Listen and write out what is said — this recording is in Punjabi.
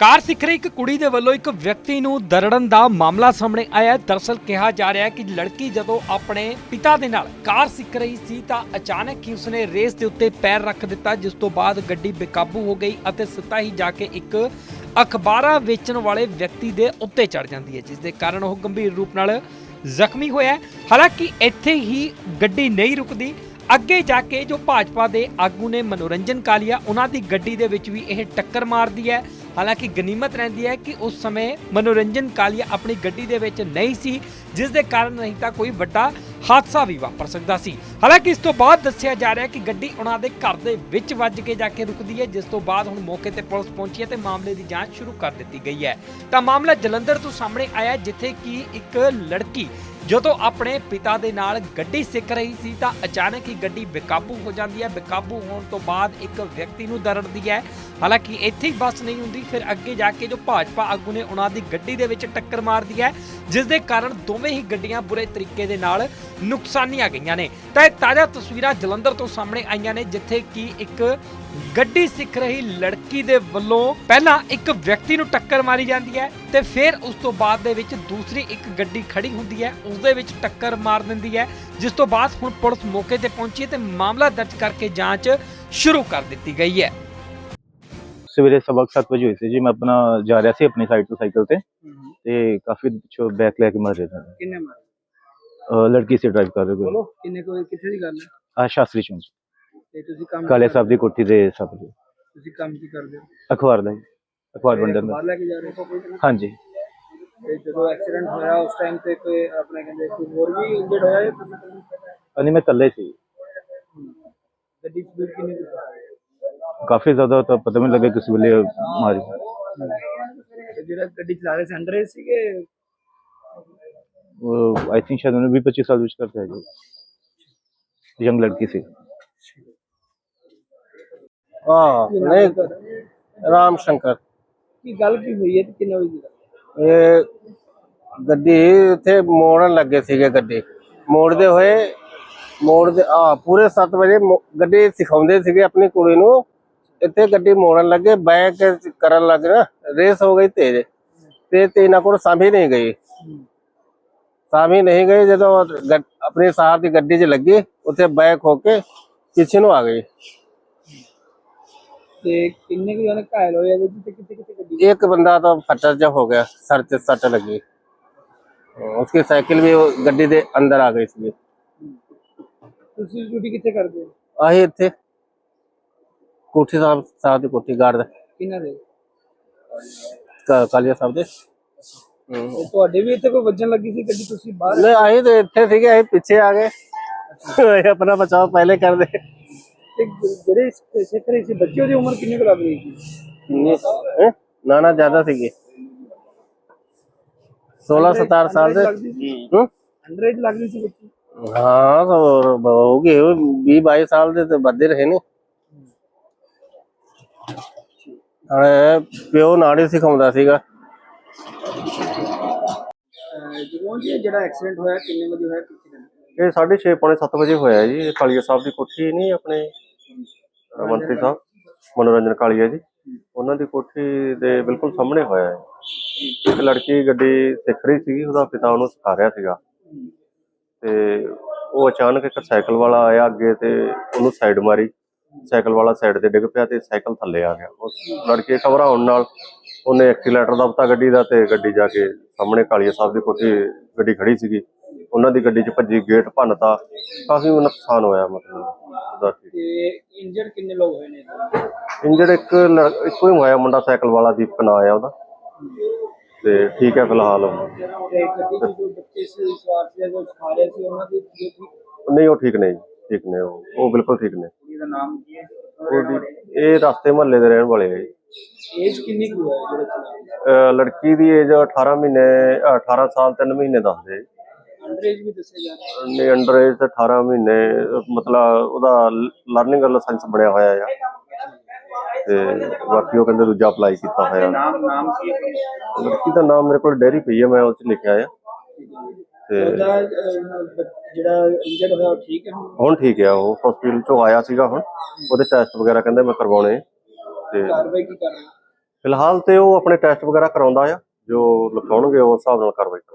ਕਾਰ ਸਿੱਖ ਰਹੀ ਇੱਕ ਕੁੜੀ ਦੇ ਵੱਲੋਂ ਇੱਕ ਵਿਅਕਤੀ ਨੂੰ ਦਰੜਨ ਦਾ ਮਾਮਲਾ ਸਾਹਮਣੇ ਆਇਆ ਹੈ। ਦਰਅਸਲ ਕਿਹਾ ਜਾ ਰਿਹਾ ਹੈ ਕਿ ਲੜਕੀ ਜਦੋਂ ਆਪਣੇ ਪਿਤਾ ਦੇ ਨਾਲ ਕਾਰ ਸਿੱਖ ਰਹੀ ਸੀ ਤਾਂ ਅਚਾਨਕ ਹੀ ਉਸਨੇ ਰੇਸ ਦੇ ਉੱਤੇ ਪੈਰ ਰੱਖ ਦਿੱਤਾ, ਜਿਸ ਤੋਂ ਬਾਅਦ ਗੱਡੀ ਬੇਕਾਬੂ ਹੋ ਗਈ ਅਤੇ ਸਿੱਧਾ ਹੀ ਜਾ ਕੇ ਇੱਕ ਅਖਬਾਰਾਂ ਵੇਚਣ ਵਾਲੇ ਵਿਅਕਤੀ ਦੇ ਉੱਤੇ ਚੜ ਜਾਂਦੀ ਹੈ, ਜਿਸ ਦੇ ਕਾਰਨ ਉਹ ਗੰਭੀਰ ਰੂਪ ਨਾਲ ਜ਼ਖਮੀ ਹੋਇਆ ਹਾਲਾਂਕਿ ਇੱਥੇ ਹੀ ਗੱਡੀ ਨਹੀਂ ਰੁਕਦੀ ਅੱਗੇ ਜਾ ਕੇ ਜੋ ਭਾਜਪਾ ਦੇ ਆਗੂ ਨੇ ਮਨੋਰੰਜਨ ਕਾਲੀਆ ਉਹਨਾਂ ਦੀ ਗੱਡੀ ਦੇ ਵਿੱਚ ਵੀ ਇਹ ਟੱਕਰ ਮਾਰਦੀ ਹੈ। ਹਾਲਾਂਕਿ ਗਨੀਮਤ ਰਹਿੰਦੀ ਹੈ ਕਿ ਉਸ ਸਮੇਂ ਮਨੋਰੰਜਨ ਕਾਲੀਆ ਆਪਣੀ ਗੱਡੀ ਦੇ ਵਿੱਚ ਨਹੀਂ ਸੀ, ਜਿਸ ਦੇ ਕਾਰਨ ਨਹੀਂ ਤਾਂ ਕੋਈ ਵੱਡਾ ਹਾਦਸਾ ਵੀ ਵਾਪਰ ਸਕਦਾ ਸੀ। ਹਾਲਾਂਕਿ ਇਸ ਤੋਂ ਬਾਅਦ ਦੱਸਿਆ ਜਾ ਰਿਹਾ ਹੈ ਕਿ ਗੱਡੀ ਉਹਨਾਂ ਦੇ ਘਰ ਦੇ ਵਿੱਚ ਵੱਜ ਕੇ ਜਾ ਕੇ ਰੁਕਦੀ ਹੈ, ਜਿਸ ਤੋਂ ਬਾਅਦ ਹੁਣ ਮੌਕੇ ਤੇ ਪੁਲਿਸ ਪਹੁੰਚੀ ਹੈ ਤੇ ਮਾਮਲੇ ਦੀ ਜਾਂਚ ਸ਼ੁਰੂ ਕਰ ਦਿੱਤੀ ਗਈ ਹੈ। ਤਾਂ ਮਾਮਲਾ ਜਲੰਧਰ ਤੋਂ ਸਾਹਮਣੇ ਆਇਆ, ਜਿੱਥੇ ਕਿ ਇੱਕ ਲੜਕੀ ਜਦੋਂ ਆਪਣੇ ਪਿਤਾ ਦੇ ਨਾਲ ਗੱਡੀ ਸਿੱਖ ਰਹੀ ਸੀ ਤਾਂ ਅਚਾਨਕ ਹੀ ਗੱਡੀ ਬੇਕਾਬੂ ਹੋ ਜਾਂਦੀ ਹੈ। ਬੇਕਾਬੂ ਹੋਣ ਤੋਂ ਬਾਅਦ ਇੱਕ ਵਿਅਕਤੀ ਨੂੰ ਦਰੜਦੀ ਹੈ। ਹਾਲਾਂਕਿ ਇੱਥੇ ਹੀ ਬਸ ਨਹੀਂ ਹੁੰਦੀ, ਫਿਰ ਅੱਗੇ ਜਾ ਕੇ ਜੋ ਭਾਜਪਾ ਆਗੂ ਨੇ ਉਹਨਾਂ ਦੀ ਗੱਡੀ ਦੇ ਵਿੱਚ ਟੱਕਰ ਮਾਰਦੀ ਹੈ, ਜਿਸ ਦੇ ਕਾਰਨ ਦੋਵੇਂ ਹੀ ਗੱਡੀਆਂ ਬੁਰੇ ਤਰੀਕੇ ਦੇ ਨਾਲ ਨੁਕਸਾਨੀਆਂ ਗਈਆਂ ਨੇ। ਤਾਂ ਇਹ ਤਾਜ਼ਾ ਤਸਵੀਰਾਂ ਜਲੰਧਰ ਤੋਂ ਸਾਹਮਣੇ ਆਈਆਂ ਨੇ, ਜਿੱਥੇ ਕਿ ਇੱਕ ਗੱਡੀ ਸਿੱਖ ਰਹੀ ਲੜਕੀ ਦੇ ਵੱਲੋਂ ਪਹਿਲਾਂ ਇੱਕ ਵਿਅਕਤੀ ਨੂੰ ਟੱਕਰ ਮਾਰੀ ਜਾਂਦੀ ਹੈ ਤੇ ਫਿਰ ਉਸ ਤੋਂ ਬਾਅਦ ਦੇ ਵਿੱਚ ਦੂਸਰੀ ਇੱਕ ਗੱਡੀ ਖੜੀ ਹੁੰਦੀ ਹੈ ਉਸ ਦੇ ਵਿੱਚ ਟੱਕਰ ਮਾਰ ਦਿੰਦੀ ਹੈ ਜਿਸ ਤੋਂ ਬਾਅਦ ਹੁਣ ਪੁਲਿਸ ਮੌਕੇ ਤੇ ਪਹੁੰਚੀ ਹੈ ਤੇ ਮਾਮਲਾ ਦਰਜ ਕਰਕੇ ਜਾਂਚ ਸ਼ੁਰੂ ਕਰ ਦਿੱਤੀ ਗਈ ਹੈ। ਸਵੇਰੇ ਸਬਕ 7 ਵਜੇ ਹੋਈ ਸੀ ਜੀ ਮੈਂ ਆਪਣਾ ਜਾ ਰਿਹਾ ਸੀ ਆਪਣੀ ਸਾਈਡ ਤੋਂ ਸਾਈਕਲ ਤੇ ਤੇ ਕਾਫੀ ਪਿੱਛੋਂ ਬੈਕ ਲੈ ਕੇ ਮਾਰ ਰਿਹਾ ਸੀ ਕਿੰਨੇ ਮਾਰੇ? ਲੜਕੀ ਸੀ ਡਰਾਈਵ ਕਰ ਰਹੀ ਕੋਈ ਕਿੰਨੇ ਕੋਈ ਕਿੱਥੇ ਦੀ ਗੱਲ ਹੈ? ਆ ਸ਼ਾਸਤਰੀ ਚੌਂਕ। ਤੇ ਤੁਸੀਂ ਕੰਮ ਕਾਲੇ ਸਾਹਿਬ ਦੀ ਕੋਠੀ ਦੇ ਸਾਹਮਣੇ ਤੁਸੀਂ ਕੰਮ ਕੀ ਕਰਦੇ ਹੋ? ਅਖਬਾਰ ਦਾ ਜੀ, ਅਖਬਾਰ ਵੰਡਣ ਦਾ ਬਾਹਰ ਲੈ ਕੇ ਜਾ ਰਹੇ ਹੋ ਹਾਂਜੀ। ਤੇ ਜਦੋਂ ਐਕਸੀਡੈਂਟ ਹੋਇਆ ਉਸ ਟਾਈਮ ਤੇ ਕੋਈ ਆਪਣੇ ਕਹਿੰਦੇ ਕੋਈ ਹੋਰ ਵੀ ਇੰਜਰਡ ਹੋਇਆ ਜਾਂ ਤੁਸੀਂ ਇਕੱਲੇ? ਅਨੀ ਮੈਂ ਇਕੱਲੇ ਸੀ। ਗੱਡੀ ਸਪੀਡ ਕਿੰਨੀ ਕੁ ਸੀ? ਕਾਫੀ ਜ਼ਿਆਦਾ ਤਾਂ ਪਤਾ ਵੀ ਨਹੀਂ ਲੱਗਿਆ ਕਿਸ ਵੇਲੇ ਮਾਰੀ। ਤੇ ਜਿਹੜਾ ਗੱਡੀ ਚਲਾ ਰਹੇ ਸੀ ਅੰਡਰ ਸੀਗੇ ਆਈ ਥਿੰਕ ਸ਼ਾਇਦ ਉਹਨੇ 20 25 ਸਾਲ ਵਿੱਚ ਕਰਤਾ ਹੈ ਜੀ। ਯੰਗ ਲੜਕੀ ਸੀ। ਹਾਂ ਨਹੀਂ? ਰਾਮ ਸ਼ੰਕਰ। ਕੀ ਗੱਲ ਕੀ ਹੋਈ ਹੈ ਤੇ ਕਿੰਨੇ ਵਜੇ ਦੀ ਗੱਲ? ਇਹ ਗੱਡੀ ਉੱਥੇ ਮੋੜਨ ਲੱਗੇ ਸੀਗੇ ਗੱਡੀ। ਮੋੜਦੇ ਹੋਏ ਮੋੜਦੇ ਆ ਪੂਰੇ 7 ਵਜੇ ਮੋ- ਗੱਡੀ ਸਿਖਾਉਂਦੇ ਸੀਗੇ ਆਪਣੀ ਕੁੜੀ ਨੂੰ। ਇੱਥੇ ਗੱਡੀ ਮੋੜਨ ਲੱਗੇ ਬੈਕ ਕਰਨ ਲੱਗ ਨਾ ਰੇਸ ਹੋ ਗਈ ਤੇਜ਼। ਤੇ ਤੇ ਇਹਨਾਂ ਕੋਲ ਸਾਂਭੀ ਨਹੀਂ ਗਈ। ਸਾਂਭੀ ਨਹੀਂ ਗਈ ਜਦੋਂ ਗੱਡ- ਆਪਣੀ ਸਾਹ ਦੀ ਗੱਡੀ 'ਚ ਲੱਗੀ ਉੱਥੇ ਬੈਕ ਹੋ ਕੇ ਪਿੱਛੇ ਨੂੰ ਆ ਗਈ। ਤੇ ਕਿੰਨੇ ਕੁ ਜਣੇ ਘਾਇਲ ਹੋਏ ਇਹਦੇ 'ਚ ਤੇ ਕਿੱਥੇ ਕਿੱਥੇ ਗੱਡੀ एक बंदा तो फटर जब हो गया सर से सट लगी उसकी साइकिल भी वो गड्डी के अंदर आ गई थी ਤੁਸੀਂ ਡਿਊਟੀ ਕਿੱਥੇ ਕਰਦੇ ਹੋ ਆਹੀ ਇੱਥੇ ਕੋਠੀ ਸਾਹਿਬ ਸਾਹਿਬ ਦੀ ਕੋਠੀ ਗਾਰਡ ਕਿੰਨਾ ਦੇ ਕਾਲੀਆ ਸਾਹਿਬ ਦੇ ਹਮ। ਤੇ ਤੁਹਾਡੇ ਵੀ ਇੱਥੇ ਕੋਈ ਵੱਜਣ ਲੱਗੀ ਸੀ ਗੱਡੀ ਤੁਸੀਂ ਬਾਹਰ ਨਹੀਂ ਆਹੀ ਤੇ ਇੱਥੇ ਸੀਗੇ ਅਸੀਂ ਪਿੱਛੇ ਆ ਗਏ ਇਹ ਆਪਣਾ ਬਚਾਓ ਪਹਿਲੇ ਕਰ ਦੇ ਤੇ ਜਿਹੜੇ ਸਿੱਖ ਰਹੇ ਸੀ ਬੱਚੇ ਦੀ ਉਮਰ ਕਿੰਨੀ ਕੁ ਲੱਗ ਰਹੀ ਸੀ? ਹੈਂ? ਨਾ ਨਾ ਜ਼ਿਆਦਾ ਸੀਗੇ। 16 17 ਸਾਲ ਦੇ। ਹਮ? ਅੰਡਰ ਏਜ ਲੱਗ ਰਹੀ ਸੀ ਬੱਚੀ? ਹਾਂ ਹੋਰ ਹੋ ਗਏ 20 22 ਸਾਲ ਦੇ ਤੇ ਵੱਧੇ ਰਹੇ ਨੇ। ਹਣੇ ਪਿਓ ਨਾੜੀ ਸਿਖਾਉਂਦਾ ਸੀਗਾ। ਜਗਮੋਹਨ ਜੀ ਜਿਹੜਾ ਐਕਸੀਡੈਂਟ ਹੋਇਆ ਕਿੰਨੇ ਵਜੇ ਹੋਇਆ ਕਿੱਥੇ ਇਹ 6:30 ਪੌਣੇ 7 ਵਜੇ ਹੋਇਆ ਹੈ ਜੀ ਕਾਲੀਆ ਸਾਹਿਬ ਦੀ ਕੋਠੀ ਨਹੀਂ ਆਪਣੇ ਮੰਤਰੀ ਸਾਹਿਬ, ਮਨੋਰੰਜਨ ਕਾਲੀਆ ਜੀ। ਉਹਨਾਂ ਦੀ ਕੋਠੀ ਦੇ ਬਿਲਕੁਲ ਸਾਹਮਣੇ ਹੋਇਆ ਹੈ। ਇੱਕ ਲੜਕੀ ਗੱਡੀ ਸਿੱਖ ਰਹੀ ਸੀ ਉਹਦਾ ਪਿਤਾ ਉਹਨੂੰ ਸਿਖਾ ਰਿਹਾ ਸੀਗਾ। ਤੇ ਉਹ ਅਚਾਨਕ ਇੱਕ ਸਾਈਕਲ ਵਾਲਾ ਆਇਆ ਅੱਗੇ ਤੇ ਉਹਨੂੰ ਸਾਈਡ ਮਾਰੀ। ਸਾਈਕਲ ਵਾਲਾ ਸਾਈਡ ਤੇ ਡਿੱਗ ਪਿਆ ਤੇ ਸਾਈਕਲ ਥੱਲੇ ਆ ਗਿਆ। ਉਸ ਲੜਕੇ ਘਬਰਾਉਣ ਨਾਲ ਉਹਨੇ ਐਕਸੀਲੇਟਰ ਦਬਤਾ ਗੱਡੀ ਦਾ ਤੇ ਗੱਡੀ ਜਾ ਕੇ ਸਾਹਮਣੇ ਕਾਲੀਆ ਸਾਹਿਬ ਦੀ ਕੋਠੀ ਗੱਡੀ ਖੜੀ ਸੀਗੀ। ਉਹਨਾਂ ਦੀ ਗੱਡੀ 'ਚ ਭੱਜੀ, ਗੇਟ ਭੰਨਤਾ। ਕਾਫੀ ਨੁਕਸਾਨ ਹੋਇਆ ਮਤਲਬ। ਉਹਦਾ ਤੇ ਇੰਜਰਡ ਕਿੰਨੇ ਲੋਕ ਹੋਏ ਨੇ ਇੰਜਰਡ ਇੱਕ ਲੜ- ਇੱਕੋ ਹੀ ਹੋਇਆ ਮੁੰਡਾ ਸਾਈਕਲ ਵਾਲਾ ਦੀਪਕ ਨਾਂ ਆਇਆ ਉਹਦਾ। ਤੇ ਠੀਕ ਹੈ ਫਿਲਹਾਲ ਉਹ। ਤੇ ਗੱਡੀ ਚ ਜੋ ਬੱਚੇ ਸੀ ਸਵਾਰ ਸੀ ਜੋ ਸਿਖਾ ਰਹੇ ਸੀ ਉਹਨਾਂ ਦੀ ਕੀ ਨਹੀਂ ਉਹ ਠੀਕ ਨੇ ਜੀ, ਠੀਕ ਨੇ ਉਹ। ਉਹ ਬਿਲਕੁਲ ਠੀਕ ਨੇ। ਕੁੜੀ ਦਾ ਨਾਮ ਕੀ ਹੈ? ਉਹਦੀ ਇਹ ਰਸਤੇ ਮਹੱਲੇ ਦੇ ਰਹਿਣ ਵਾਲੇ ਆ ਜੀ। ਏਜ ਕਿੰਨੀ ਕੁ ਹੈ ਜਿਹੜੇ ਚਲਾ ਰਹੇ ਅਹ ਲੜਕੀ ਦੀ ਏਜ 18 ਮਹੀਨੇ ਅਹ 18 ਸਾਲ 3 ਮਹੀਨੇ ਦੱਸਦੇ ਅੰਡਰ ਏਜ ਵੀ ਦੱਸਿਆ ਜਾ ਰਿਹਾ ਨੇ ਅੰਡਰ ਏਜ ਤੇ 18 ਮਹੀਨੇ ਮਤਲਬ ਉਹਦਾ ਲਰਨਿੰਗ ਲਾਇਸੈਂਸ ਬਣਿਆ ਹੋਇਆ ਆ। ਤੇ ਬਾਕੀ ਉਹ ਕਹਿੰਦੇ ਦੂਜਾ ਅਪਲਾਈ ਕੀਤਾ ਹੋਇਆ। ਨਾਮ ਨਾਮ ਕੀ ਹੈ? ਲੜਕੀ ਦਾ ਨਾਮ ਮੇਰੇ ਕੋਲ ਡੈਰੀ ਪਈ ਹੈ ਮੈਂ ਉਹ ਚ ਲਿਖਿਆ ਆ। ਤੇ ਉਹਦਾ ਅਹ, ਬ- ਜਿਹੜਾ ਇੰਜਰਡ ਹੋਇਆ ਉਹ ਠੀਕ ਹੈ ਹੁਣ? ਹੁਣ ਠੀਕ ਆ ਉਹ ਹਸਪੀਟਲ ਚੋਂ ਆਇਆ ਸੀਗਾ ਹੁਣ। ਉਹਦੇ ਟੈਸਟ ਵਗੈਰਾ ਕਹਿੰਦੇ ਮੈਂ ਕਰਵਾਉਣੇ ਤੇ ਕਾਰਵਾਈ ਕੀ ਕਰ ਰਹੇ ਹੋ? ਫਿਲਹਾਲ ਤੇ ਉਹ ਆਪਣੇ ਟੈਸਟ ਵਗੈਰਾ ਕਰਾਉਂਦਾ ਆ ਜੋ ਲਿਖਾਉਣਗੇ ਉਸ ਹਿਸਾਬ ਨਾਲ ਕਾਰਵਾਈ ਕਰਾਂਗੇ।